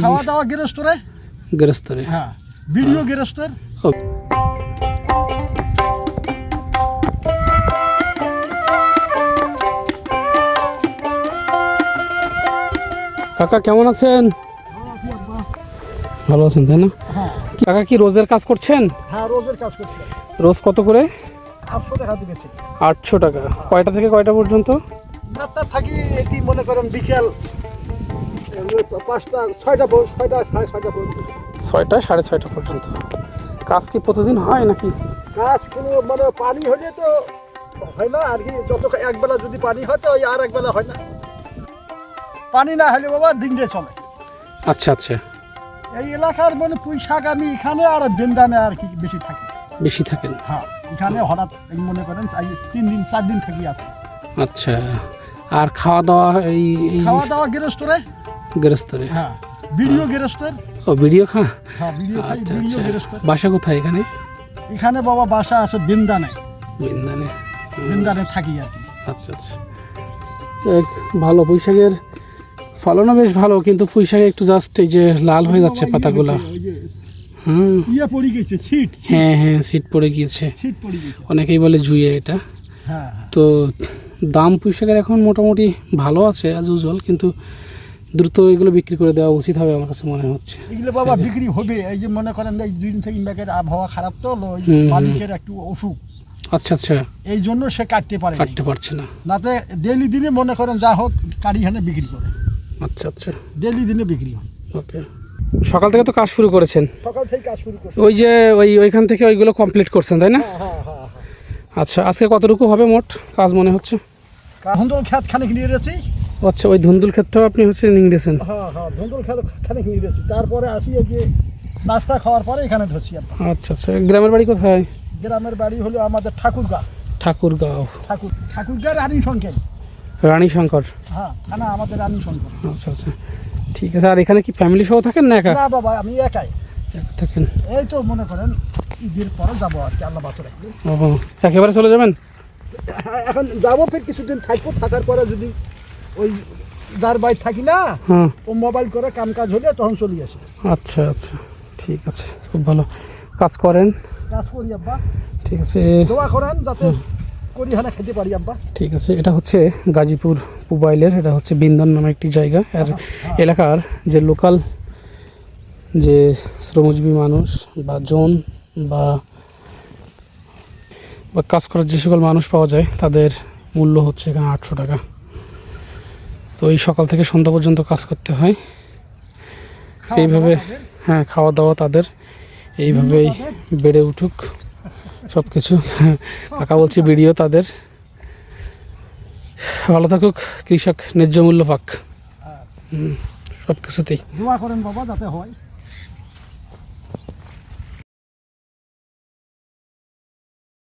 খাওয়া দাওয়া গৃহস্থরে গৃহস্থরে হ্যাঁ ভিডিও গৃহস্থের ও, কাকা কেমন আছেন? ভালো আছেন তাই না? হ্যাঁ। কাকা কি রোজের কাজ করছেন? হ্যাঁ রোজের কাজ করছে। রোজ কত করে? আটশো টাকা দিয়েছে আটশো টাকা। কয়টা থেকে কয়টা পর্যন্ত? থাকি এটি মনে করেন বিকেল পাঁচটা ছয়টা ছয়টা সাড়ে ছয়টা পর্যন্ত। ছয়টা সাড়ে ছয়টা পর্যন্ত কাজ কি প্রতিদিন হয় নাকি? কাজ কোনো মানে পানি হলে তো হয় না আর কি যত একবেলা যদি পানি হয় তো ওই আর একবেলা হয় না। পানি না হলে বাবা দিন দিয়ে চলে। আচ্ছা আচ্ছা। এই এলাকার মানে পুঁই শাক আমি এখানে আর বেন্দানে আর কি বেশি থাকি। বেশি থাকেন? হ্যাঁ এখানে হঠাৎ মনে করেন তিন দিন চার দিন থাকি আছে। আচ্ছা। আর খাওয়া দাওয়া এই খাওয়া দাওয়া গৃহস্থরে গৃহস্থরে হ্যাঁ ভিডিও গৃহস্থের ও ভিডিও খা হ্যাঁ ভিডিও খাই আচ্ছা ভিডিও আচ্ছা। বাসা কোথায় এখানে? এখানে বাবা বাসা আছে বৃন্দানে। বৃন্দানে। বৃন্দানে থাকি আর কি। আচ্ছা আচ্ছা। ভালো ফলনও বেশ ভালো কিন্তু পুঁইশাকে একটু জাস্ট এই যে লাল হয়ে যাচ্ছে পাতাগুলা। হুম। ইয়ে পড়ে গেছে ছিট হ্যাঁ হ্যাঁ পড়ে গিয়েছে। ছিট পড়ে গেছে। অনেকেই বলে জুয়ে এটা। হ্যাঁ হ্যাঁ। তো দাম পুঁইশাকের এখন মোটামুটি ভালো আছে অ্যাজ ইউজুয়াল কিন্তু দ্রুত এগুলো বিক্রি করে দেওয়া উচিত হবে আমার কাছে মনে হচ্ছে। এগুলো বাবা বিক্রি হবে এই যে মনে করেন এই দুই দিন থেকে ব্যাগের আবহাওয়া খারাপ তো। মালিকের একটু অসুখ। আচ্ছা আচ্ছা। এই জন্য সে কাটতে পারে কাটতে পারছে না। নাতে ডেলি দিনে মনে করেন যা হোক কারি হানে বিক্রি করে। আচ্ছা আচ্ছা। ডেলি দিনে বিক্রি হয়। ওকে। সকাল থেকে তো কাজ শুরু করেছেন। সকাল থেকে কাজ শুরু করে ওই যে ওই ওইখান থেকে ওইগুলো কমপ্লিট করছেন তাই না? হ্যাঁ হ্যাঁ হ্যাঁ আচ্ছা আজকে কতটুকু হবে মোট কাজ মনে হচ্ছে? ধুন্দল খেত খানিক নিয়ে রেছি আচ্ছা ওই ধুন্দুল ক্ষেত্রেও আপনি হচ্ছে নিংড়েছেন হ্যাঁ হ্যাঁ ধুন্দুল খানিক নিয়ে রেছি তারপরে আসি এই যে নাস্তা খাওয়ার পরে এখানে ধরছি আমরা। আচ্ছা আচ্ছা গ্রামের বাড়ি কোথায়? গ্রামের বাড়ি হলো আমাদের ঠাকুরগা ঠাকুরগাঁও। ঠাকুর ঠাকুরগা রানী সংকেত রানী শঙ্কর? হ্যাঁ থানা আমাদের রানী শঙ্কর। আচ্ছা আচ্ছা ঠিক আছে। আর এখানে কি ফ্যামিলি সহ থাকেন না একা? না বাবা আমি একাই। একা থাকেন। এই তো মনে করেন ঈদের পরে যাব আর কি আল্লাহ বাসে রাখবে। ও একেবারে চলে যাবেন? হ্যাঁ, এখন যাব ফের কিছুদিন থাকব থাকার পরে যদি ওই যার বাড়ি থাকি না ও মোবাইল করে কাম কাজ হলে তখন চলে আসে। আচ্ছা আচ্ছা। ঠিক আছে খুব ভালো। কাজ করেন? কাজ করি আব্বা। ঠিক আছে। দোয়া করেন যাতে করি হানা খেতে পারি আব্বা। ঠিক আছে এটা হচ্ছে গাজীপুর মোবাইলের এটা হচ্ছে বিন্দন নামে একটি জায়গা। আর এলাকার যে লোকাল যে শ্রমজীবী মানুষ বা জন বা বা কাজ করার যে সকল মানুষ পাওয়া যায় তাদের মূল্য হচ্ছে এখানে আটশো টাকা। তো এই সকাল থেকে সন্ধ্যা পর্যন্ত কাজ করতে হয়। এইভাবে হ্যাঁ খাওয়া দাওয়া তাদের। এইভাবেই বেড়ে উঠুক সব কিছু কাকা বলছি ভিডিও তাদের। ভালো থাকুক কৃষক ন্যায্য মূল্য পাক। হ্যাঁ, সব কিছুতেই দোয়া করেন বাবা যাতে হয়।